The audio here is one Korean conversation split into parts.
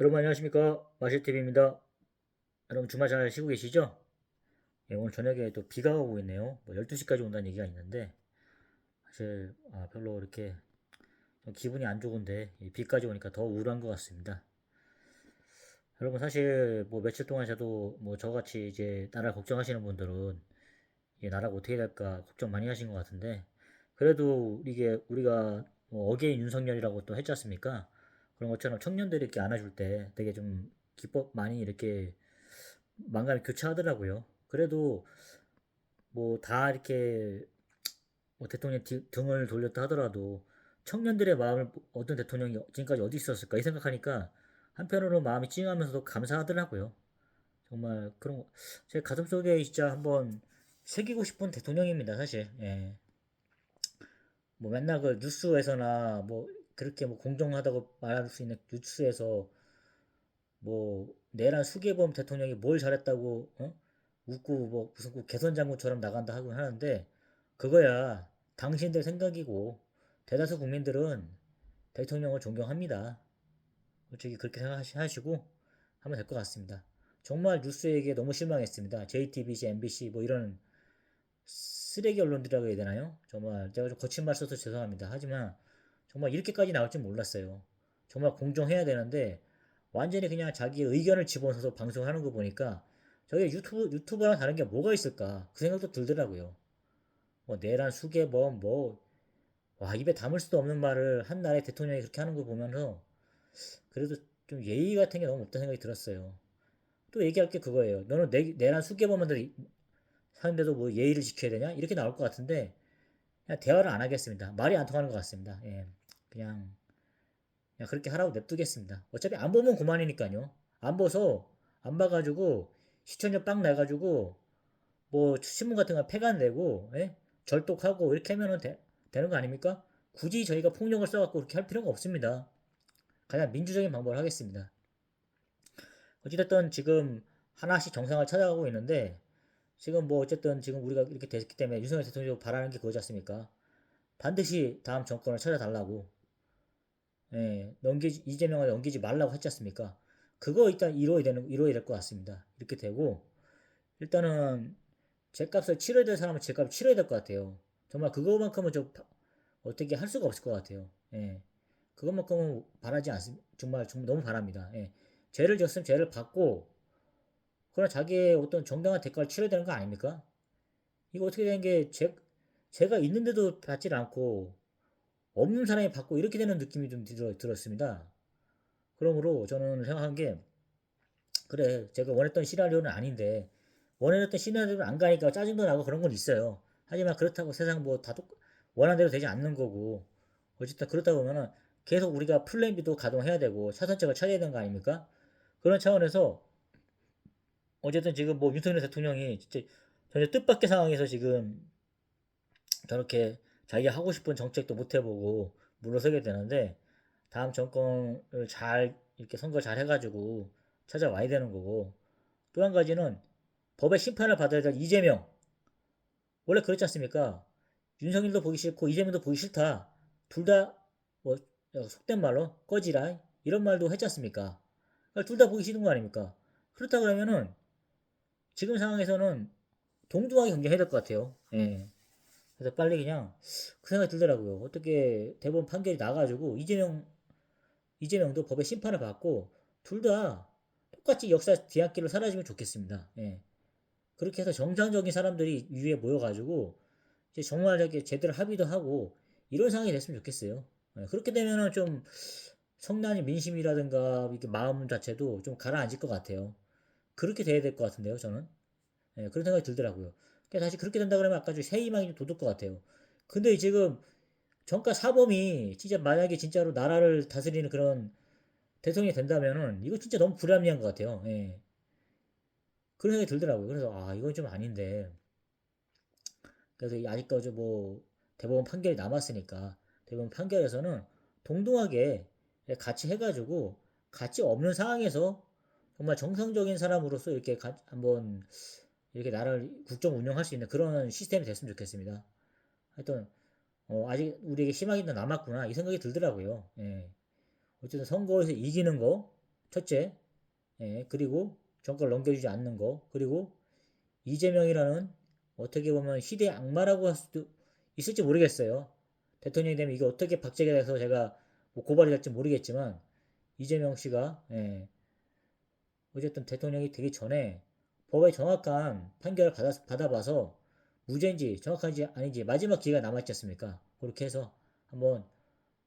여러분 안녕하십니까 마실TV입니다 여러분 주말 잘 쉬고 계시죠? 예, 오늘 저녁에 또 비가 오고 있네요 뭐 12시까지 온다는 얘기가 있는데 사실 아, 별로 이렇게 좀 기분이 안 좋은데 이 비까지 오니까 더 우울한 것 같습니다 여러분 사실 뭐 며칠 동안 저도 뭐 저같이 이제 나라 걱정하시는 분들은 이 나라가 어떻게 될까 걱정 많이 하신 것 같은데 그래도 이게 우리가 뭐 어게인 윤석열이라고 또 했지 않습니까? 그런 것처럼 청년들이 이렇게 안아줄 때 되게 좀 기법 많이 이렇게 만감이 교차하더라고요. 그래도 뭐 다 이렇게 뭐 대통령 뒤- 등을 돌렸다 하더라도 청년들의 마음을 얻은 대통령이 지금까지 어디 있었을까 이 생각하니까 한편으로 마음이 찡하면서도 감사하더라고요. 정말 그런 거- 제 가슴 속에 진짜 한번 새기고 싶은 대통령입니다, 사실. 예. 뭐 맨날 그 뉴스에서나 뭐 그렇게 뭐 공정하다고 말할 수 있는 뉴스에서 뭐 내란 수계범 대통령이 뭘 잘했다고 어? 웃고 뭐 무슨 그 개선 장군처럼 나간다 하고 하는데 그거야 당신들 생각이고 대다수 국민들은 대통령을 존경합니다. 솔직히 그렇게 생각하시고 하면 될 것 같습니다. 정말 뉴스에게 너무 실망했습니다. JTBC, MBC 뭐 이런 쓰레기 언론들이라고 해야 되나요? 정말 제가 좀 거친 말 써서 죄송합니다. 하지만 정말 이렇게까지 나올 줄 몰랐어요. 정말 공정해야 되는데 완전히 그냥 자기 의견을 집어넣어서 방송하는 거 보니까 저게 유튜브 유튜버랑 다른 게 뭐가 있을까 그 생각도 들더라고요. 뭐 내란 수개범 뭐와 입에 담을 수도 없는 말을 한 나라의 대통령이 그렇게 하는 거 보면서 그래도 좀 예의 같은 게 너무 없다는 생각이 들었어요. 또 얘기할 게 그거예요. 너는 내, 내란 수개범한테 하는데도 뭐 예의를 지켜야 되냐? 이렇게 나올 것 같은데 그냥 대화를 안 하겠습니다. 말이 안 통하는 것 같습니다. 예, 그냥 그냥 그렇게 하라고 냅두겠습니다. 어차피 안 보면 그만이니까요. 안 봐서 안 봐가지고 시청률 빵 나가지고 뭐 신문 같은 거 폐간 내고 예? 절독하고 이렇게 하면은 되, 되는 거 아닙니까? 굳이 저희가 폭력을 써갖고 그렇게 할 필요가 없습니다. 가장 민주적인 방법을 하겠습니다. 어찌됐든 지금 하나씩 정상을 찾아가고 있는데 지금 뭐 어쨌든 지금 우리가 이렇게 됐기 때문에 윤석열 대통령이 바라는 게 그거지 않습니까? 반드시 다음 정권을 찾아달라고 예, 넘기지 이재명을 넘기지 말라고 했지 않습니까? 그거 일단 이루어야 되는 이루어야 될 것 같습니다. 이렇게 되고 일단은 제값을 치러야 될 사람은 제값을 치러야 될 것 같아요. 정말 그거만큼은 좀 파- 어떻게 할 수가 없을 것 같아요. 예. 그것만큼은 바라지 않습니다. 정말, 정말 너무 바랍니다. 예. 죄를 졌으면 죄를 받고 그러나 자기의 어떤 정당한 대가를 치러야 되는 거 아닙니까? 이거 어떻게 된 게 제, 제가 있는데도 받질 않고 없는 사람이 받고 이렇게 되는 느낌이 좀 들었습니다. 그러므로 저는 생각한 게 그래 제가 원했던 시나리오는 아닌데 원했던 시나리오를 안 가니까 짜증도 나고 그런 건 있어요. 하지만 그렇다고 세상 뭐 다 원하는 대로 되지 않는 거고 어쨌든 그렇다 보면은 계속 우리가 플랜 B도 가동해야 되고 차선책을 찾아야 되는 거 아닙니까? 그런 차원에서 어쨌든 지금 뭐 윤석열 대통령이 진짜 전혀 뜻밖의 상황에서 지금 저렇게 자기가 하고 싶은 정책도 못 해보고 물러서게 되는데 다음 정권을 잘 이렇게 선거 잘 해가지고 찾아와야 되는 거고 또 한 가지는 법의 심판을 받아야 될 이재명 원래 그렇지 않습니까? 윤석열도 보기 싫고 이재명도 보기 싫다 둘 다 뭐 속된 말로 꺼지라 이런 말도 했지 않습니까? 둘다 보기 싫은 거 아닙니까? 그렇다 그러면은 지금 상황에서는 동등하게 경쟁해야 될 것 같아요. 예. 그래서 빨리 그냥 그 생각이 들더라고요. 어떻게 대법원 판결이 나가지고 이재명 이재명도 법의 심판을 받고 둘 다 똑같이 역사 뒤안길로 사라지면 좋겠습니다. 예. 그렇게 해서 정상적인 사람들이 위에 모여가지고 이제 정말 이렇게 제대로 합의도 하고 이런 상황이 됐으면 좋겠어요. 예. 그렇게 되면은 좀 성난이 민심이라든가 이렇게 마음 자체도 좀 가라앉을 것 같아요. 그렇게 돼야 될 것 같은데요, 저는. 예, 그런 생각이 들더라고요. 그러니까 다시 그렇게 된다 그러면 아까 새 희망이 좀 돋을 것 같아요. 근데 지금 정가 사범이 진짜 만약에 진짜로 나라를 다스리는 그런 대통령이 된다면은 이거 진짜 너무 불합리한 것 같아요. 예. 그런 생각이 들더라고요. 그래서 아 이건 좀 아닌데 그래서 아직까지 뭐 대법원 판결이 남았으니까 대법원 판결에서는 동등하게 같이 해가지고 같이 없는 상황에서 정말 정상적인 사람으로서 이렇게 가- 한번 이렇게 나라를 국정 운영할 수 있는 그런 시스템이 됐으면 좋겠습니다. 하여튼 어, 아직 우리에게 희망이 더 남았구나 이 생각이 들더라고요. 예. 어쨌든 선거에서 이기는 거 첫째, 예, 그리고 정권을 넘겨주지 않는 거, 그리고 이재명이라는 어떻게 보면 시대의 악마라고 할 수도 있을지 모르겠어요. 대통령이 되면 이게 어떻게 박제가 돼서 제가 뭐 고발이 될지 모르겠지만 이재명 씨가 예, 어쨌든 대통령이 되기 전에 법의 정확한 판결을 받아, 받아봐서 무죄인지 정확한지 아닌지 마지막 기회가 남았지 않습니까? 그렇게 해서 한번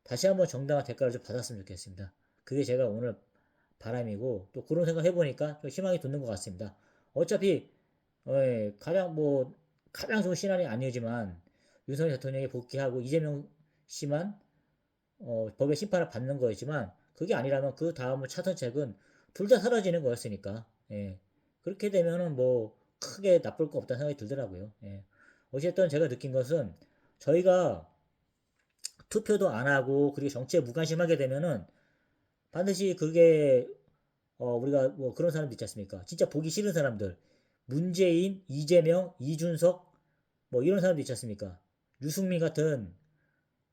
다시 한번 정당한 대가를 좀 받았으면 좋겠습니다. 그게 제가 오늘 바람이고 또 그런 생각 해보니까 좀 희망이 돋는 것 같습니다. 어차피 어, 예, 가장 뭐 가장 좋은 시나리오 아니지만 윤석열 대통령이 복귀하고 이재명 씨만 어, 법의 심판을 받는 거였지만 그게 아니라면 그 다음을 차선책은 둘 다 사라지는 거였으니까 예. 그렇게 되면은 뭐 크게 나쁠 거 없다는 생각이 들더라고요. 예. 어쨌든 제가 느낀 것은 저희가 투표도 안 하고 그리고 정치에 무관심하게 되면은 반드시 그게 어 우리가 뭐 그런 사람들 있지 않습니까? 진짜 보기 싫은 사람들 문재인, 이재명, 이준석 뭐 이런 사람들 있지 않습니까? 유승민 같은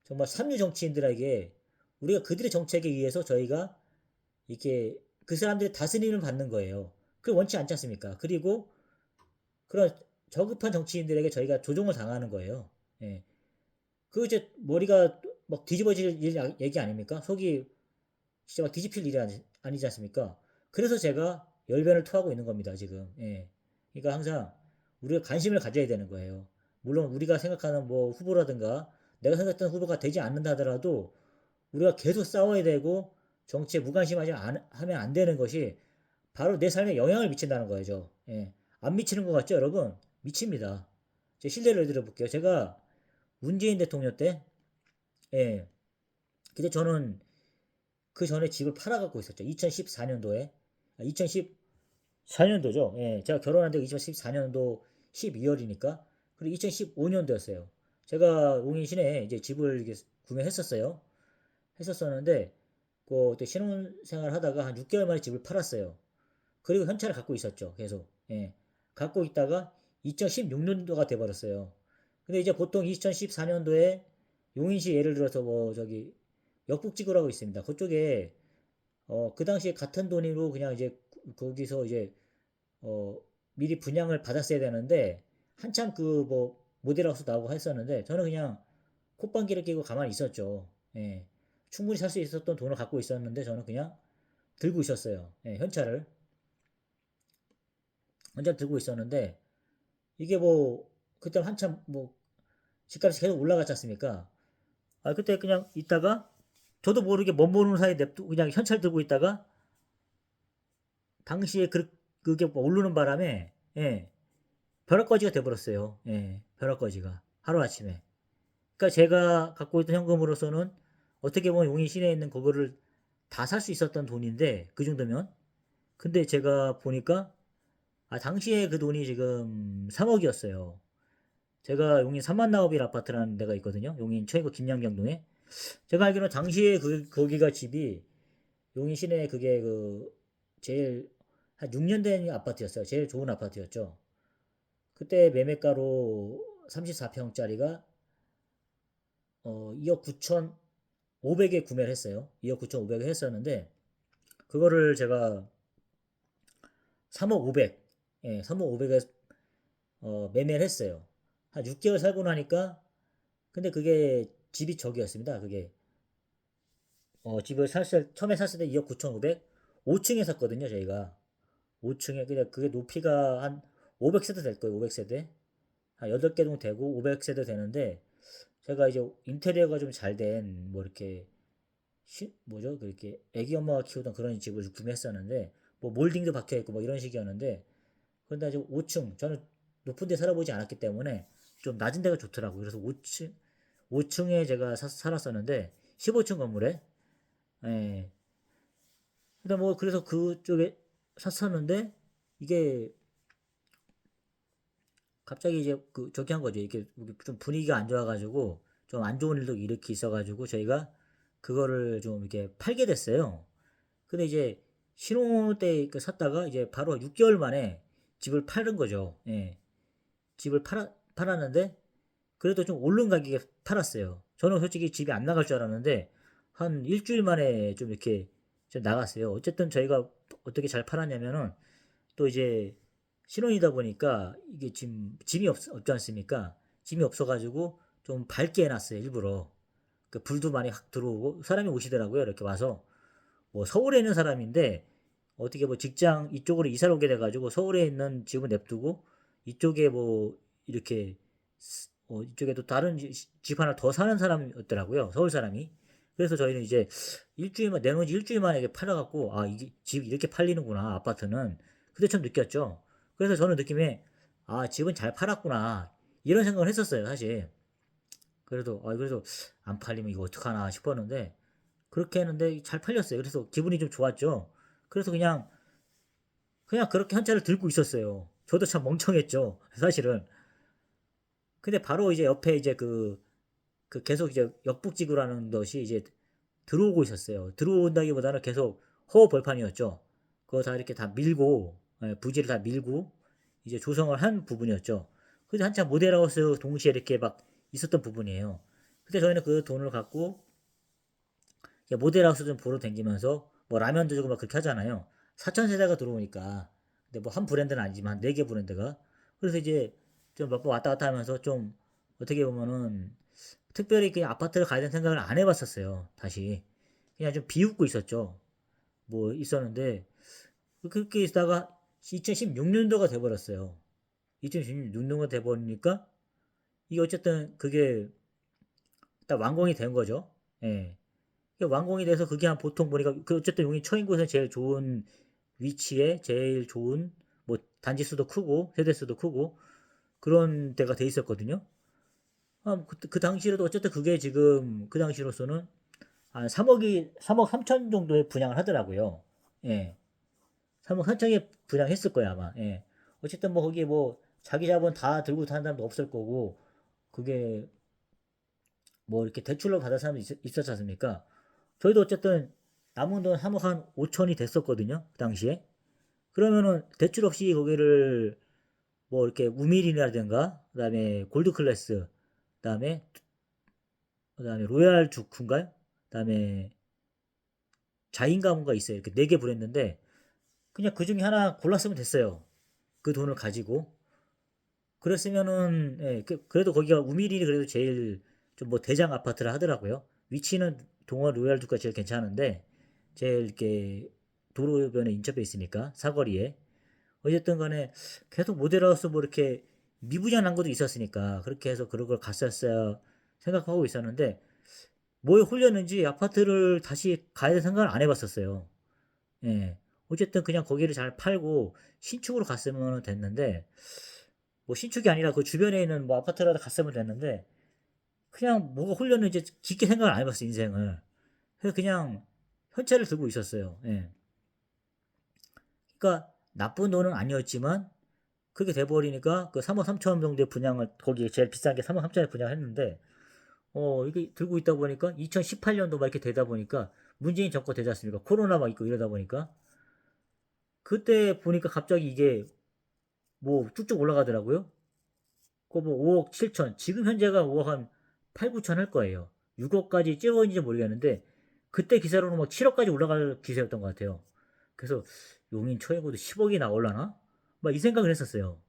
정말 삼류 정치인들에게 우리가 그들의 정책에 의해서 저희가 이렇게 그 사람들의 다스림을 받는 거예요. 그걸 원치 않지 않습니까? 그리고 그런 저급한 정치인들에게 저희가 조종을 당하는 거예요. 예. 그 이제 머리가 막 뒤집어질 일 아- 얘기 아닙니까? 속이 진짜 막 뒤집힐 일이 아니, 아니지 않습니까? 그래서 제가 열변을 토하고 있는 겁니다, 지금. 예. 그러니까 항상 우리가 관심을 가져야 되는 거예요. 물론 우리가 생각하는 뭐 후보라든가 내가 생각했던 후보가 되지 않는다 하더라도 우리가 계속 싸워야 되고 정치에 무관심하지 안- 하면 안 되는 것이 바로 내 삶에 영향을 미친다는 거죠. 예. 안 미치는 것 같죠, 여러분? 미칩니다. 제 실례를 들어볼게요. 제가 문재인 대통령 때, 예. 근데 저는 그 전에 집을 팔아갖고 있었죠. 2014년도에. 2014년도죠. 예. 제가 결혼한 데가 2014년도 12월이니까. 그리고 2015년도였어요. 제가 용인 시내에 이제 집을 구매했었어요. 했었었는데, 그때 신혼생활 하다가 한 6개월 만에 집을 팔았어요. 그리고 현찰을 갖고 있었죠. 계속. 예. 갖고 있다가 2016년도가 돼버렸어요. 근데 이제 보통 2014년도에 용인시 예를 들어서 뭐 저기 역북지구라고 있습니다. 그쪽에 어 그 당시에 같은 돈으로 그냥 이제 거기서 이제 어 미리 분양을 받았어야 되는데 한참 그 뭐 모델하우스 나오고 했었는데 저는 그냥 콧방귀를 끼고 가만히 있었죠. 예. 충분히 살 수 있었던 돈을 갖고 있었는데 저는 그냥 들고 있었어요. 예, 현찰을. 현찰 들고 있었는데 이게 뭐 그때 한참 뭐 집값이 계속 올라갔지 않습니까? 아 그때 그냥 있다가 저도 모르게 멋 모르는 사이에 냅두 그냥 현찰 들고 있다가 당시에 그 그게 뭐 오르는 바람에 예 벼락거지가 돼버렸어요. 예 벼락거지가 하루 아침에. 그러니까 제가 갖고 있던 현금으로서는 어떻게 보면 용인 시내에 있는 그거를 다 살 수 있었던 돈인데 그 정도면 근데 제가 보니까 아 당시에 그 돈이 지금 3억이었어요. 제가 용인 삼만나업일 아파트라는 데가 있거든요. 용인 최고 김양경동에. 제가 알기로는 당시에 그 거기가 집이 용인 시내에 그게 그 제일 한 6년 된 아파트였어요. 제일 좋은 아파트였죠. 그때 매매가로 34평짜리가 어 2억 9천 500에 구매를 했어요. 2억 9천 5백에 했었는데 그거를 제가 3억 500, 예, 3억 500에 어, 매매를 했어요. 한 6개월 살고 나니까 근데 그게 집이 저기였습니다. 그게 어, 집을 샀을 처음에 샀을 때 2억 9천 5백 5층에 샀거든요. 저희가 5층에 근데 그게 높이가 한 500세대 될 거예요. 500세대 한 8개 정도 되고 500세대 되는데 제가 이제 인테리어가 좀 잘 된 뭐 이렇게 시, 뭐죠? 그렇게 애기 엄마가 키우던 그런 집을 구매했었는데 뭐 몰딩도 박혀 있고 뭐 이런 식이었는데 그런데 이제 5층 저는 높은 데 살아보지 않았기 때문에 좀 낮은 데가 좋더라고요. 그래서 5층 5층에 제가 사- 살았었는데 15층 건물에 예. 근데 뭐 그래서 그쪽에 샀었는데 이게 갑자기 이제 그 저기 한 거죠. 이렇게 좀 분위기가 안 좋아가지고 좀 안 좋은 일도 이렇게 있어가지고 저희가 그거를 좀 이렇게 팔게 됐어요. 근데 이제 신혼 때 그 샀다가 이제 바로 6개월 만에 집을 팔은 거죠. 예. 집을 팔아, 팔았는데 그래도 좀 오른 가격에 팔았어요. 저는 솔직히 집이 안 나갈 줄 알았는데 한 일주일 만에 좀 이렇게 좀 나갔어요. 어쨌든 저희가 어떻게 잘 팔았냐면은 또 이제 신혼이다 보니까 이게 지금 짐이 없, 없지 않습니까? 짐이 없어가지고 좀 밝게 해놨어요, 일부러. 그 불도 많이 확 들어오고 사람이 오시더라고요. 이렇게 와서 뭐 서울에 있는 사람인데 어떻게 뭐 직장 이쪽으로 이사를 오게 돼가지고 서울에 있는 집을 냅두고 이쪽에 뭐 이렇게 스- 어, 이쪽에 또 다른 지- 집 하나 더 사는 사람이었더라고요. 서울 사람이. 그래서 저희는 이제 일주일만 내놓은 지 일주일 만에 팔아갖고 아 이게 집 이렇게 팔리는구나 아파트는 그때 처음 느꼈죠. 그래서 저는 느낌에 아 집은 잘 팔았구나 이런 생각을 했었어요 사실. 그래도 아 그래도 안 팔리면 이거 어떡하나 싶었는데 그렇게 했는데 잘 팔렸어요. 그래서 기분이 좀 좋았죠. 그래서 그냥 그냥 그렇게 한자를 들고 있었어요. 저도 참 멍청했죠. 사실은. 근데 바로 이제 옆에 이제 그, 그 계속 이제 역북지구라는 것이 이제 들어오고 있었어요. 들어온다기보다는 계속 허허벌판이었죠. 그거 다 이렇게 다 밀고, 예, 부지를 다 밀고, 이제 조성을 한 부분이었죠. 근데 한참 모델하우스 동시에 이렇게 막 있었던 부분이에요. 근데 저희는 그 돈을 갖고, 모델하우스 좀 보러 다니면서, 뭐 라면도 주고 막 그렇게 하잖아요. 4천 세대가 들어오니까, 근데 뭐 한 브랜드는 아니지만, 네개 브랜드가. 그래서 이제 좀 몇 번 왔다 갔다 하면서 좀, 어떻게 보면은, 특별히 그 아파트를 가야 되는 생각을 안 해봤었어요. 다시. 그냥 좀 비웃고 있었죠. 뭐 있었는데 그렇게 있다가 2016년도가 돼버렸어요. 2016년도가 돼버리니까 이게 어쨌든 그게 딱 완공이 된 거죠. 예. 완공이 돼서 그게 한 보통 보니까 그 어쨌든 용인 처인구에서 제일 좋은 위치에 제일 좋은 뭐 단지 수도 크고 세대 수도 크고 그런 데가 돼 있었거든요. 아, 그, 그 당시로도 어쨌든 그게 지금 그 당시로서는 한 3억이 3억 3천 정도에 분양을 하더라고요. 예. 3억 3천에 분양했을 거야 아마. 예. 어쨌든 뭐 거기에 뭐 자기 자본 다 들고 사는 사람도 없을 거고 그게 뭐 이렇게 대출로 받은 사람도 있, 있었지 않습니까? 저희도 어쨌든 남은 돈 3억 한 5천이 됐었거든요. 그 당시에. 그러면은 대출 없이 거기를 뭐 이렇게 우밀이라든가 그다음에 골드 클래스 그다음에 그다음에 로얄 주크인가요? 그다음에 자인가 뭔가 있어요. 이렇게 네개 브랜드인데 그냥 그 중에 하나 골랐으면 됐어요. 그 돈을 가지고 그랬으면은 예, 그, 래도 거기가 우밀이 그래도 제일 좀 뭐 대장 아파트라 하더라고요. 위치는 동원 로얄 주가 제일 괜찮은데 제일 이렇게 도로변에 인접해 있으니까 사거리에 어쨌든 간에 계속 모델하우스 뭐 이렇게 미분양난 것도 있었으니까 그렇게 해서 그런 걸 갔었어야 생각하고 있었는데 뭐에 홀렸는지 아파트를 다시 가야 될 생각을 안 해봤었어요. 예. 어쨌든 그냥 거기를 잘 팔고 신축으로 갔으면 됐는데 뭐 신축이 아니라 그 주변에 있는 뭐 아파트라도 갔으면 됐는데 그냥 뭐가 홀렸는지 깊게 생각을 안 해봤어요 인생을. 그래서 그냥 현찰을 들고 있었어요. 예. 그러니까 나쁜 돈은 아니었지만 그게 돼버리니까 그 3억 3천 정도의 분양을 거기 제일 비싼 게 3억 3천에 분양했는데 어 이게 들고 있다 보니까 2018년도 막 이렇게 되다 보니까 문재인 정권 되지 않습니까? 코로나 막 있고 이러다 보니까 그때 보니까 갑자기 이게 뭐 쭉쭉 올라가더라고요. 그뭐 5억 7천 지금 현재가 5억 한 8, 9천 할 거예요. 6억까지 찍어있는지 모르겠는데 그때 기사로는 막 7억까지 올라갈 기세였던 것 같아요. 그래서 용인 초행고도 10억이 나올라나? 막 이 생각을 했었어요.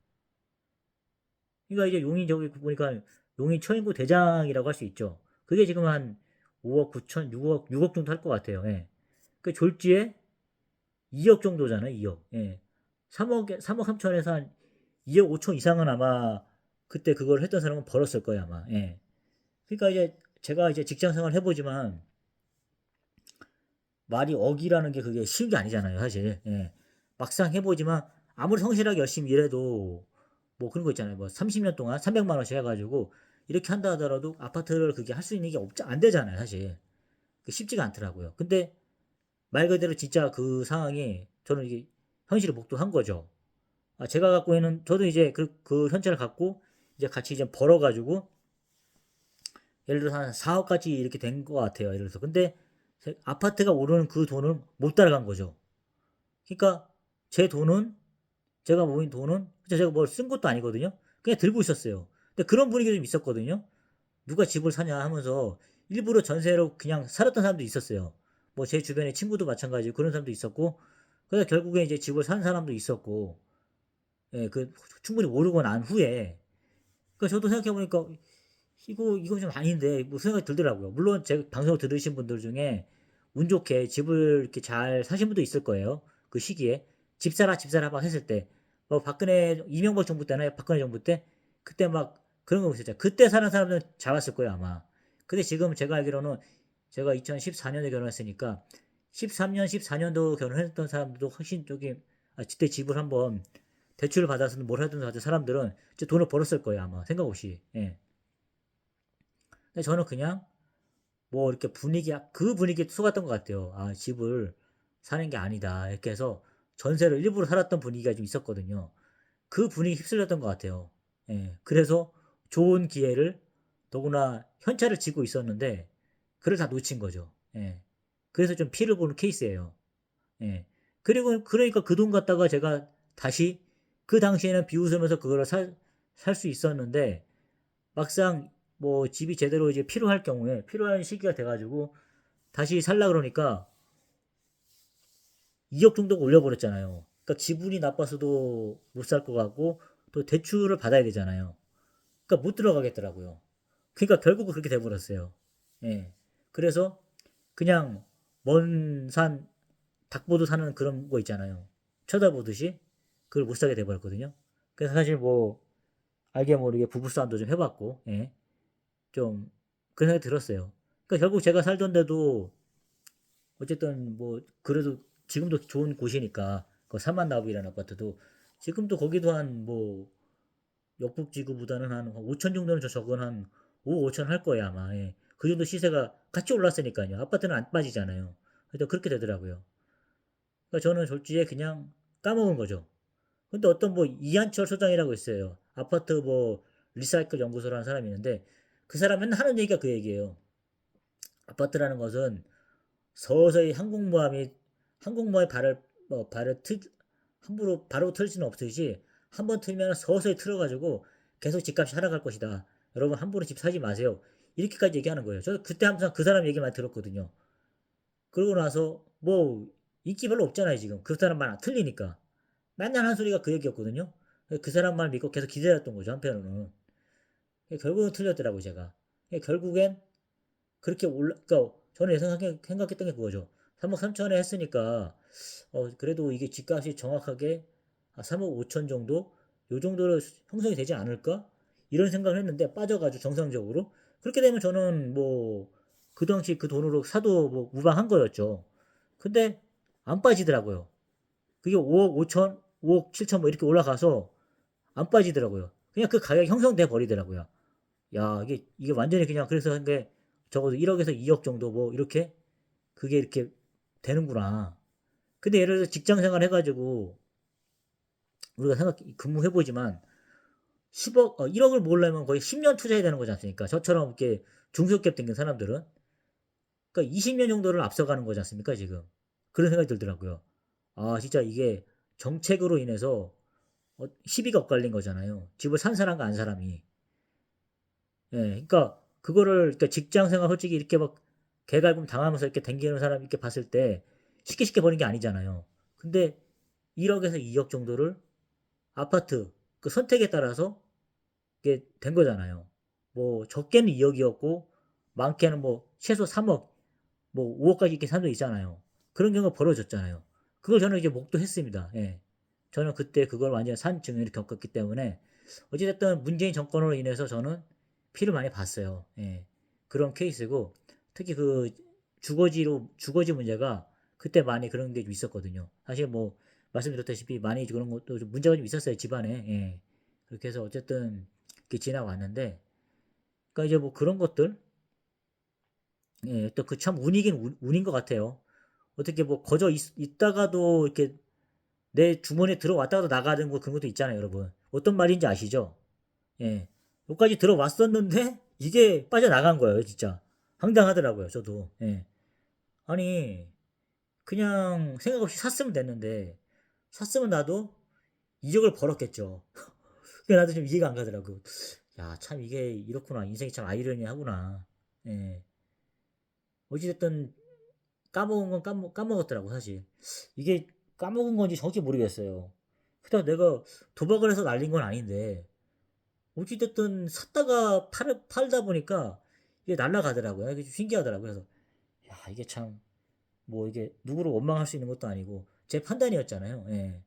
그러니까 이제 용인 저기 보니까 용인 초인구 대장이라고 할 수 있죠. 그게 지금 한 5억 9천, 6억, 6억 정도 할 것 같아요. 예. 그 졸지에 2억 정도잖아요. 2억. 예. 3억, 3억 3천에서 한 2억 5천 이상은 아마 그때 그걸 했던 사람은 벌었을 거예요. 아마. 예. 그러니까 이제 제가 이제 직장 생활 해보지만 말이 억이라는 게 그게 쉬운 게 아니잖아요. 사실. 예. 막상 해보지만 아무리 성실하게 열심히 일해도 뭐 그런 거 있잖아요. 뭐 30년 동안 300만 원씩 해가지고 이렇게 한다 하더라도 아파트를 그게 할 수 있는 게 없지 안 되잖아요. 사실 쉽지가 않더라고요. 근데 말 그대로 진짜 그 상황이 저는 이게 현실을 목도한 거죠. 아, 제가 갖고 있는 저도 이제 그, 그 현찰을 갖고 이제 같이 이제 벌어가지고 예를 들어서 한 4억까지 이렇게 된 것 같아요. 예를 들어서 근데 제- 아파트가 오르는 그 돈을 못 따라간 거죠. 그러니까 제 돈은 제가 모인 돈은 제가 뭘 쓴 것도 아니거든요. 그냥 들고 있었어요. 근데 그런 분위기도 좀 있었거든요. 누가 집을 사냐 하면서 일부러 전세로 그냥 살았던 사람도 있었어요. 뭐 제 주변에 친구도 마찬가지고 그런 사람도 있었고 그래서 결국에 이제 집을 산 사람도 있었고 예, 그 충분히 모르고 난 후에 그 저도 생각해 보니까 이거 이거 좀 아닌데 뭐 생각이 들더라고요. 물론 제 방송을 들으신 분들 중에 운 좋게 집을 이렇게 잘 사신 분도 있을 거예요. 그 시기에 집 사라 집 사라 막 했을 때 뭐 박근혜 이명박 정부 때나 박근혜 정부 때 그때 막 그런 거 있었죠. 그때 사는 사람들은 잡았을 거예요 아마. 근데 지금 제가 알기로는 제가 2014년에 결혼했으니까 13년 14년도 결혼했던 사람들도 훨씬 저기 아, 그때 집을 한번 대출을 받아서 뭘 하든 하든 사람들은 이제 돈을 벌었을 거예요 아마 생각 없이. 예. 근데 저는 그냥 뭐 이렇게 분위기 그 분위기에 속았던 것 같아요. 아 집을 사는 게 아니다 이렇게 해서 전세를 일부러 살았던 분위기가 좀 있었거든요. 그 분위기 휩쓸렸던 것 같아요. 예. 그래서 좋은 기회를 더구나 현찰을 쥐고 있었는데 그걸 다 놓친 거죠. 예. 그래서 좀 피를 보는 케이스예요. 예. 그리고 그러니까 그 돈 갖다가 제가 다시 그 당시에는 비웃으면서 그걸 살살수 있었는데 막상 뭐 집이 제대로 이제 필요할 경우에 필요한 시기가 돼가지고 다시 살라 그러니까 2억 정도 올려버렸잖아요. 그러니까 기분이 나빠서도 못 살 것 같고 또 대출을 받아야 되잖아요. 그러니까 못 들어가겠더라고요. 그러니까 결국은 그렇게 돼버렸어요. 예. 그래서 그냥 먼 산 닭보도 사는 그런 거 있잖아요. 쳐다보듯이 그걸 못 사게 돼버렸거든요. 그래서 사실 뭐 알게 모르게 부부싸움도 좀 해봤고, 예. 좀 그런 생각이 들었어요. 그러니까 결국 제가 살던 데도 어쨌든 뭐 그래도 지금도 좋은 곳이니까 그 삼만 나부이라는 아파트도 지금도 거기도 한 뭐 역북지구보다는 한 5천 정도는 저 적은 한 5, 5천 할 거예요 아마. 예. 그 정도 시세가 같이 올랐으니까요. 아파트는 안 빠지잖아요. 그래서 그렇게 되더라고요. 그러니까 저는 졸지에 그냥 까먹은 거죠. 근데 어떤 뭐 이한철 소장이라고 있어요. 아파트 뭐 리사이클 연구소라는 사람이 있는데 그 사람 맨날 하는 얘기가 그 얘기예요. 아파트라는 것은 서서히 항공모함이 항공모함이 발을 뭐 발을 틀 함부로 바로 틀 수는 없듯이 한 번 틀면 서서히 틀어가지고 계속 집값이 하락할 것이다. 여러분 함부로 집 사지 마세요. 이렇게까지 얘기하는 거예요. 저도 그때 항상 그 사람 얘기 많이 들었거든요. 그러고 나서 뭐 인기 별로 없잖아요 지금 그 사람 말 틀리니까 맨날 한 소리가 그 얘기였거든요. 그 사람 말 믿고 계속 기다렸던 거죠 한편으로는. 결국은 틀렸더라고요 제가. 결국엔 그렇게 올라, 그러니까 저는 생각했던 게 그거죠. 3억 3천에 했으니까 어, 그래도 이게 집값이 정확하게 3억 5천 정도 요 정도로 형성이 되지 않을까 이런 생각을 했는데 빠져가지고 정상적으로 그렇게 되면 저는 뭐 그 당시 그 돈으로 사도 뭐 무방한 거였죠. 근데 안 빠지더라고요. 그게 5억 5천, 5억 7천 뭐 이렇게 올라가서 안 빠지더라고요. 그냥 그 가격이 형성돼 버리더라고요. 야 이게 이게 완전히 그냥 그래서 한게 적어도 1억에서 2억 정도 뭐 이렇게 그게 이렇게 되는구나. 근데 예를 들어서 직장 생활 해가지고 우리가 생각 근무해보지만 10억, 어, 1억을 모으려면 거의 10년 투자해야 되는 거지 않습니까? 저처럼 이렇게 중소기업 댕긴 사람들은. 그러니까 20년 정도를 앞서가는 거지 않습니까, 지금? 그런 생각이 들더라고요. 아, 진짜 이게 정책으로 인해서 어, 시비가 엇갈린 거잖아요. 집을 산 사람과 안 사람이. 예, 그러니까 그거를 그러니까 직장 생활 솔직히 이렇게 막 개갈굼 당하면서 이렇게 댕기는 사람 이렇게 봤을 때 쉽게 쉽게 버는 게 아니잖아요. 근데 1억에서 2억 정도를 아파트 그 선택에 따라서 이게 된 거잖아요. 뭐 적게는 2억이었고 많게는 뭐 최소 3억 뭐 5억까지 이렇게 산도 있잖아요. 그런 경우가 벌어졌잖아요. 그걸 저는 이제 목도했습니다. 예. 저는 그때 그걸 완전 산 증언을 겪었기 때문에 어찌됐든 문재인 정권으로 인해서 저는 피를 많이 봤어요. 예. 그런 케이스고 특히 그 주거지로 주거지 문제가 그때 많이 그런 게 좀 있었거든요. 사실 뭐 말씀드렸다시피 많이 그런 것도 좀 문제가 좀 있었어요 집안에. 예. 그렇게 해서 어쨌든 이렇게 지나왔는데, 그러니까 이제 뭐 그런 것들, 예, 또 그 참 운이긴 운, 운인 것 같아요. 어떻게 뭐 거저 있, 다가도 이렇게 내 주머니에 들어왔다가도 나가는 거 그런 것도 있잖아요, 여러분. 어떤 말인지 아시죠? 예. 여기까지 들어왔었는데 이게 빠져나간 거예요, 진짜. 황당하더라고요, 저도. 예. 아니, 그냥 생각 없이 샀으면 됐는데, 샀으면 나도 2억을 벌었겠죠. 그게 나도 좀 이해가 안 가더라고. 야, 참 이게 이렇구나. 인생이 참 아이러니하구나. 예. 어찌됐든 까먹은 건 까먹, 까먹었더라고 사실 이게 까먹은 건지 정확히 모르겠어요 그다 내가 도박을 해서 날린 건 아닌데 어찌됐든 샀다가 팔, 팔다 보니까 이게 날라가더라고요 이게 좀 신기하더라고요 그래서 야 이게 참 뭐 이게 누구를 원망할 수 있는 것도 아니고 제 판단이었잖아요 예.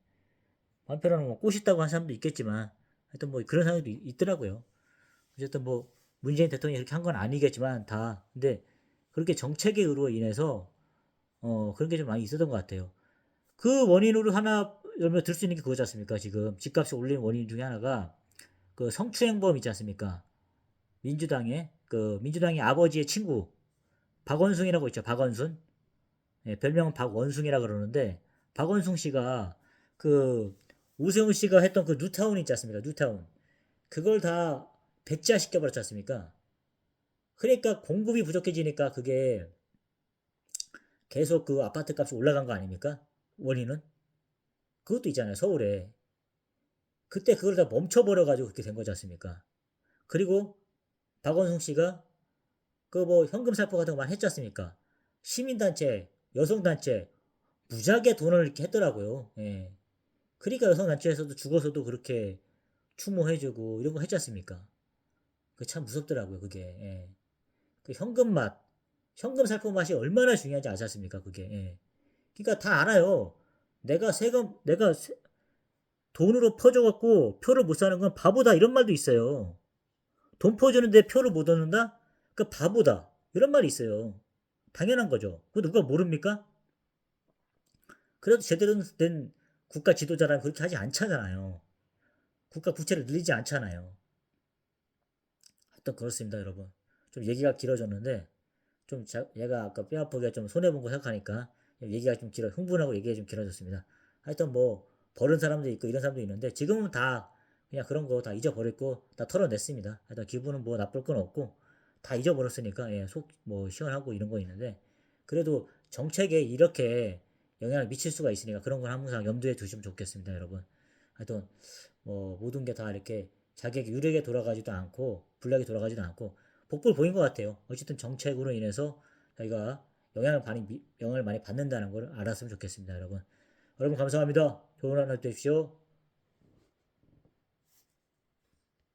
한편으로는 뭐 꼬시다고 한 사람도 있겠지만 하여튼 뭐 그런 사람도 있- 있더라고요 어쨌든 뭐 문재인 대통령이 그렇게 한 건 아니겠지만 다 근데 그렇게 정책에 의로 인해서 어 그런 게 좀 많이 있었던 것 같아요. 그 원인으로 하나 열면 들수 있는 게 그거지 않습니까? 지금 집값이 올린 원인 중에 하나가 그 성추행범 있지 않습니까? 민주당의 그 민주당의 아버지의 친구 박원순이라고 있죠. 박원순. 예, 별명은 박원숭이라 그러는데 박원순 씨가 그 오세훈 씨가 했던 그 뉴타운 있지 않습니까? 뉴타운. 그걸 다 백지화 시켜버렸지 않습니까? 그러니까 공급이 부족해지니까 그게 계속 그 아파트 값이 올라간 거 아닙니까? 원인은? 그것도 있잖아요, 서울에. 그때 그걸 다 멈춰버려가지고 그렇게 된 거지 않습니까? 그리고 박원순 씨가 그 뭐 현금 살포 같은 거 많이 했지 않습니까? 시민단체, 여성단체, 무지하게 돈을 이렇게 했더라고요. 예. 그러니까 여성단체에서도 죽어서도 그렇게 추모해주고 이런 거 했지 않습니까? 그 참 무섭더라고요, 그게. 예. 그 현금 맛, 현금 살포 맛이 얼마나 중요한지 아지 않습니까, 그게. 예. 그러니까 다 알아요. 내가 세금, 내가 세- 돈으로 퍼줘갖고 표를 못 사는 건 바보다 이런 말도 있어요. 돈 퍼주는데 표를 못 얻는다? 그 바보다 이런 말이 있어요. 당연한 거죠. 그거 누가 모릅니까? 그래도 제대로 된 국가 지도자라면 그렇게 하지 않잖아요. 국가 부채를 늘리지 않잖아요. 하여튼 그렇습니다, 여러분. 좀 얘기가 길어졌는데 좀 자- 얘가 아까 뼈 아프게 좀 손해본 거 생각하니까 얘기가 좀 길어 흥분하고 얘기가 좀 길어졌습니다. 하여튼 뭐 버른 사람도 있고 이런 사람도 있는데 지금은 다 그냥 그런 거 다 잊어버렸고 다 털어냈습니다. 하여튼 기분은 뭐 나쁠 건 없고 다 잊어버렸으니까 예, 속 뭐 시원하고 이런 거 있는데 그래도 정책에 이렇게 영향을 미칠 수가 있으니까 그런 건 항상 염두에 두시면 좋겠습니다, 여러분. 하여튼 뭐 모든 게 다 이렇게 자기에게 유리하게 돌아가지도 않고 불리하게 돌아가지도 않고 복불 보인 것 같아요. 어쨌든 정책으로 인해서 저희가 영향을 많이 미- 영향을 많이 받는다는 걸 알았으면 좋겠습니다, 여러분. 여러분 감사합니다. 좋은 하루 되십시오.